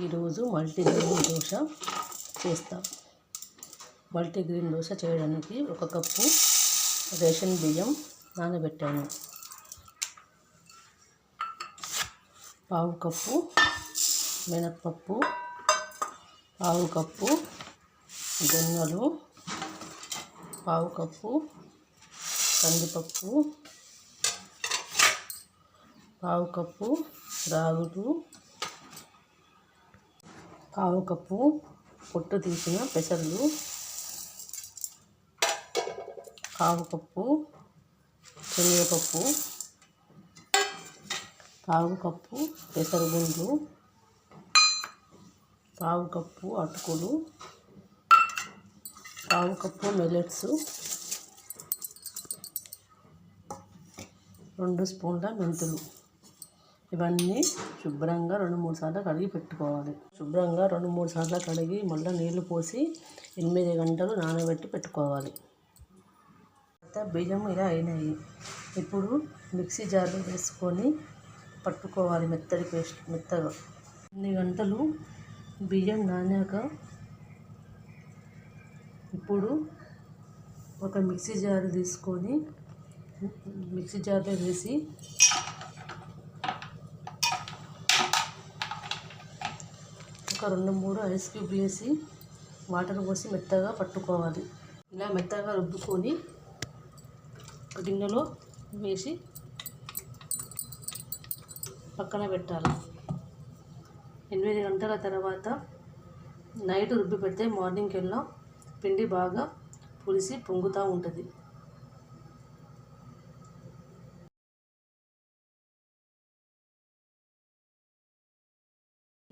ఈరోజు మల్టీగ్రెయిన్ దోశ చేస్తాం. మల్టీగ్రెయిన్ దోశ చేయడానికి ఒక కప్పు రేషన్ బియ్యం నానబెట్టాను. పావు కప్పు మినప్పప్పు పావు కప్పు జొన్నలు పావు కప్పు కందిపప్పు పావు కప్పు రాగులు పావు కప్పు పొట్టు తీసిన పెసర్లు. పావు కప్పు శనగపప్పు. పావు కప్పు పెసరగుండ్లు. పావు కప్పు అటుకులు. పావు కప్పు మిల్లెట్స్. రెండు స్పూన్ల మెంతులు. ఇవన్నీ శుభ్రంగా రెండు మూడు సార్లు కడిగి పెట్టుకోవాలి. శుభ్రంగా రెండు మూడు సార్లు కడిగి మళ్ళీ నీళ్ళు పోసి ఎనిమిది గంటలు నానబెట్టి పెట్టుకోవాలి. బియ్యం ఇలా అయినాయి. ఇప్పుడు మిక్సీ జార్లో వేసుకొని పట్టుకోవాలి మెత్తడి పేస్ట్ మెత్తగా. ఎన్ని గంటలు బియ్యం నానాక ఇప్పుడు ఒక మిక్సీ జార్ తీసుకొని మిక్సీ జార్లో వేసి ఒక రెండు మూడు ఐస్ క్యూబ్ వేసి వాటర్ పోసి మెత్తగా పట్టుకోవాలి. ఇలా మెత్తగా రుబ్బుకొని గిన్నెలో వేసి పక్కన పెట్టాలి. ఎనిమిది గంటల తర్వాత నైట్ రుబ్బి పెడితే మార్నింగ్ వెళ్ళా పిండి బాగా పులిసి పొంగుతూ ఉంటుంది.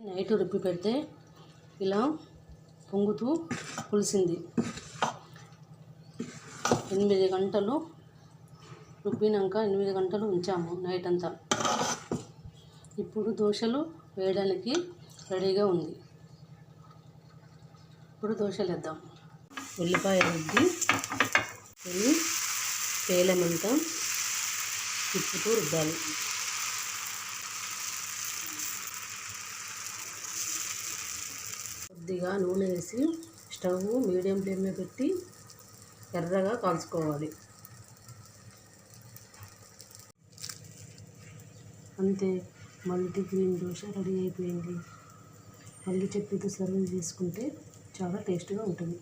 నైట్ రుబ్బి పెడితే ఇలా పొంగుతూ పులిసింది. ఎనిమిది గంటలు రుబ్బినాక ఎనిమిది గంటలు ఉంచాము నైట్ అంతా. ఇప్పుడు దోశలు వేయడానికి రెడీగా ఉంది. ఇప్పుడు దోశలు వేద్దాం. ఉల్లిపాయ రుద్ది పేలమంతా తిప్పుతూ రుద్దాలి కొద్దిగా నూనె వేసి స్టవ్ మీడియం ఫ్లేమ్లో పెట్టి ఎర్రగా కాల్చుకోవాలి. అంతే మల్టీగ్రీన్ దోశ రెడీ అయిపోయింది. మళ్ళీ చట్నీతో సర్వ్ చేసుకుంటే చాలా టేస్ట్గా ఉంటుంది.